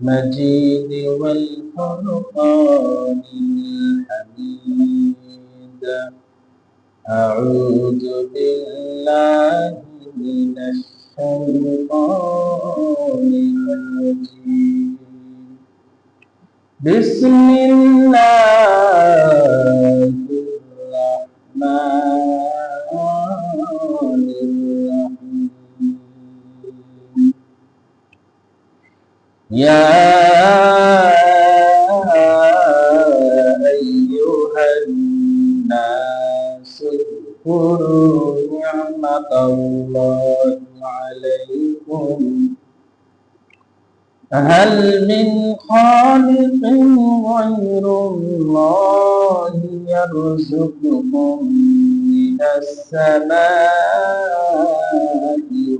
المجيد والفرقان الحميد. أعوذ بالله من الشيطان الرجيم. بسم الله يا أيها الناس اذكروا نعمة الله عليكم. هل من خالق غير الله يرزقكم من السماء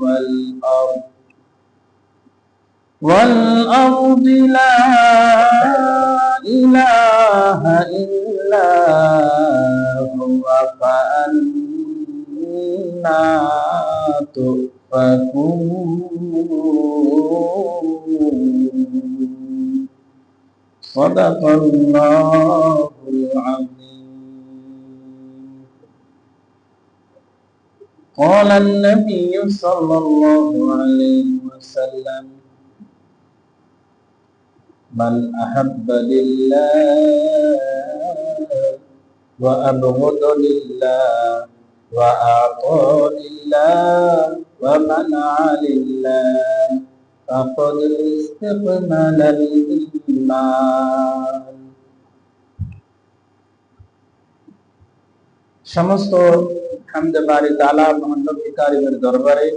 والأرض؟ والأرض لا إله إلا هو فأنا تؤفكون. صدق الله العظيم. قال النبي صلى الله عليه وسلم من أحب لله وأبغض لله وأعطى لله ومنع لله فقد استكمل الإيمان সমস্ত হামদে বাড়ি তালা মহানবী কারিমের দরবারে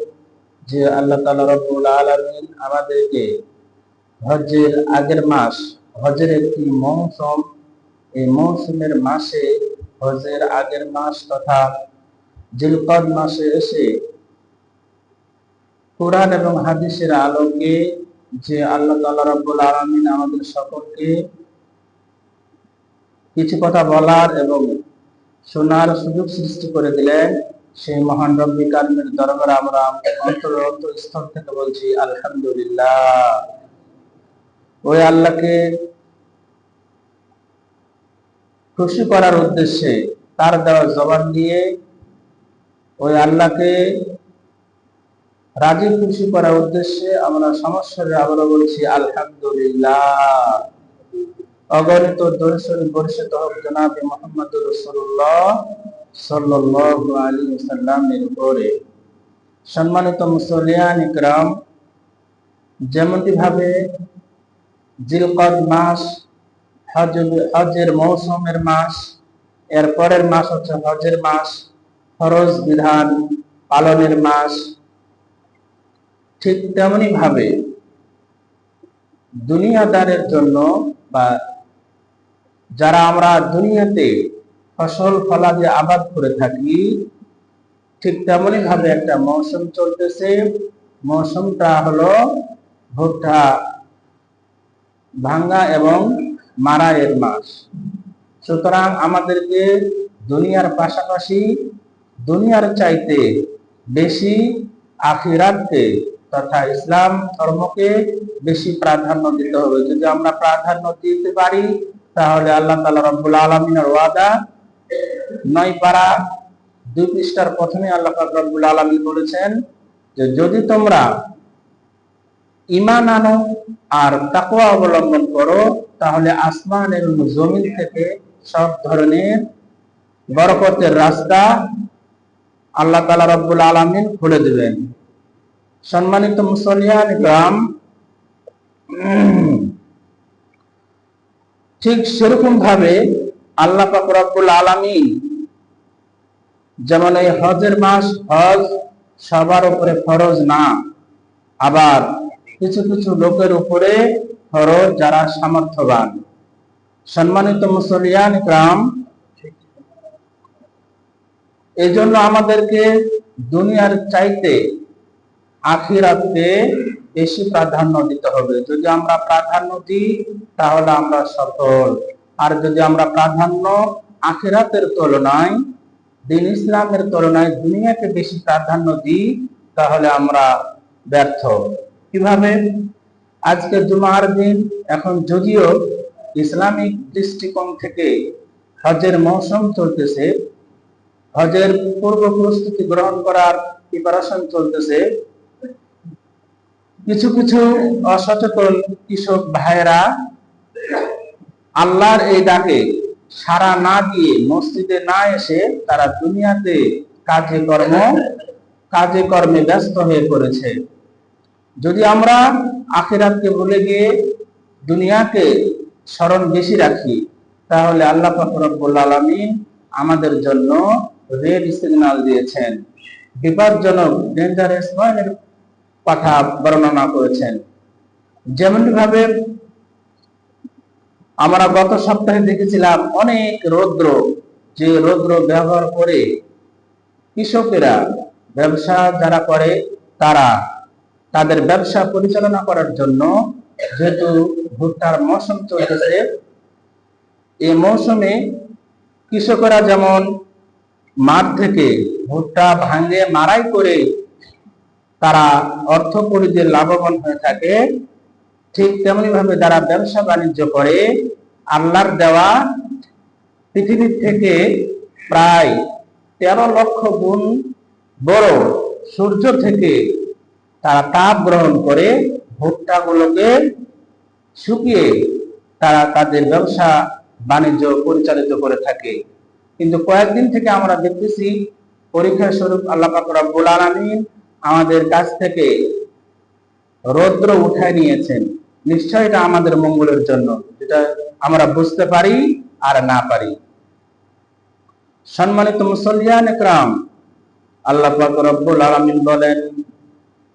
যে আল্লাহ তালা রব্বুল আলমিন আমাদেরকে হজের আগের মাস, হজের একটি মৌসুম। এই মৌসুমের মাসে হজের আগের মাস তথা জিলকদ মাসে এসে কোরআন এবং হাদিসের আলোকে যে আল্লাহ তাল্লাহ রব্বুল আলমিন আমাদের সকলকে কিছু কথা বলার এবং শোনার সুযোগ সৃষ্টি করে দিলেন, সেই মহান রব্বি দরবারে আমরা অন্তর স্থল থেকে বলছি, আলহামদুলিল্লাহ। ওই আল্লাহকে খুশি করার উদ্দেশ্যে তার দেওয়া জবান দিয়ে ওই আল্লাহকে রাজি খুশি করার উদ্দেশ্যে আমরা সমস্যারে আবারও বলছি, আলহামদুলিল্লাহ। অগণিত দর্শনী পরিষদ হোক জনাবি মোহাম্মদ রসুল্লাহ সাল্লাহ আলী সাল্লামের উপরে। সম্মানিত মুসলিয়ান ইকরাম, যেমনটি ভাবে জিলকদ মাস হজ হজের মৌসুমের মাস, এর পরের মাস হচ্ছে হজের মাস, ফরজ বিধান পালনের মাস। ঠিক তেমনি ভাবে দুনিয়াদারের জন্য বা যারা আমরা দুনিয়াতে ফসল ফলা ফলাদি আবাদ করে থাকি, ঠিক তেমনি ভাবে একটা মৌসুম চলতেছে। মৌসুমটা হলো ভুট্টা। ভাঙ্গা এবং মারায়ের মাস সুতরাং আমাদেরকে দুনিয়ার পাশাপাশি দুনিয়ার চাইতে বেশি আখিরাতকে তথা ইসলাম ধর্মকে বেশি প্রাধান্য দিতে হবে। যদি আমরা প্রাধান্য দিতে পারি, তাহলে আল্লাহ তালা রব্বুল আলমিনের ওয়াদা নয় পারা দুই পৃষ্ঠার প্রথমে আল্লাহ রব্বুল আলমিন বলেছেন যে, যদি তোমরা ইমান আনো আর তাকওয়া অবলম্বন করো, তাহলে আসমান এবং জমিন থেকে সব ধরনের বরকতের রাস্তা আল্লাহ তালা রব্বুল আলমিন খুলে দেবেন। সম্মানিত মুসলিয়ান গ্রাম, ঠিক সেরকম ভাবে আল্লাহ রব্বুল আলমিন যেমন এই হজের মাস হজ সবার উপরে ফরজ না, আবার কিছু কিছু লোকের উপরে ফরজ যারা সামর্থ্যবান। সম্মানিত মুসলিয়ান গ্রাম এই জন্য আমাদেরকে দুনিয়ার চাইতে আখিরাতকে বেশি প্রাধান্য দিতে হবে। যদি আমরা প্রাধান্য দিই, তাহলে আমরা সফল। আর যদি আমরা প্রাধান্য আখিরাতের তুলনায়, দিন ইসলামের তুলনায় দুনিয়াকে বেশি প্রাধান্য দিই, তাহলে আমরা ব্যর্থ। কীভাবে আজকে জুমার দিন? এখন যদিও ইসলামিক দৃষ্টিকোণ থেকে হজের মৌসুম চলতেছে, হজের পূর্ব প্রস্তুতি গ্রহণ করার প্রিপারেশন চলতেছে, কিছু কিছু অসচেতন কৃষক ভাইয়েরা আল্লাহর এই ডাকে সারা না দিয়ে মসজিদে না এসে তারা দুনিয়াতে কাজে কর্ম, কাজে কর্মে ব্যস্ত হয়ে পড়েছে। যদি আমরা আখেরাতকে ভুলে গিয়ে দুনিয়াকে স্মরণ বেশি রাখি, তাহলে আল্লাহ রব্বুল আলমিন আমাদের জন্য রেড সিগন্যাল দিয়েছেন। বিপজ্জনক ডেঞ্জারাস পয়েন্টের কথা বর্ণনা করেছেন। যেমন ভাবে আমরা গত সপ্তাহে দেখেছিলাম অনেক রৌদ্র, যে রৌদ্র ব্যবহার করে কৃষকেরা, ব্যবসা যারা করে, তারা তাদের ব্যবসা পরিচালনা করার জন্য যেহেতু ভুট্টার মৌসুম চলতেছে, এই মৌসুমে কৃষকরা যেমন মাঠ থেকে ভুট্টা ভাঙে মারাই করে তারা অর্থ পরিধি লাভবান হয়ে থাকে, ঠিক তেমনি ভাবে যারা ব্যবসা বাণিজ্য করে, আল্লাহর দেওয়া পৃথিবীর থেকে প্রায় তেরো লক্ষ গুণ বড় সূর্য থেকে তারা তাপ গ্রহণ করে ভুট্টাগুলোকে শুকিয়ে তারা তাদের ব্যবসা বাণিজ্য পরিচালিত করে থাকে। কিন্তু কয়েকদিন থেকে আমরা দেখতেছি, পরীক্ষা স্বরূপ আল্লাহ আমাদের কাছ থেকে রৌদ্র উঠায় নিয়েছেন। নিশ্চয় এটা আমাদের মঙ্গলের জন্য, যেটা আমরা বুঝতে পারি আর না পারি। সম্মানিত মুসলিয়ান একরাম, আল্লাহ রব্বুল আলামিন বলেন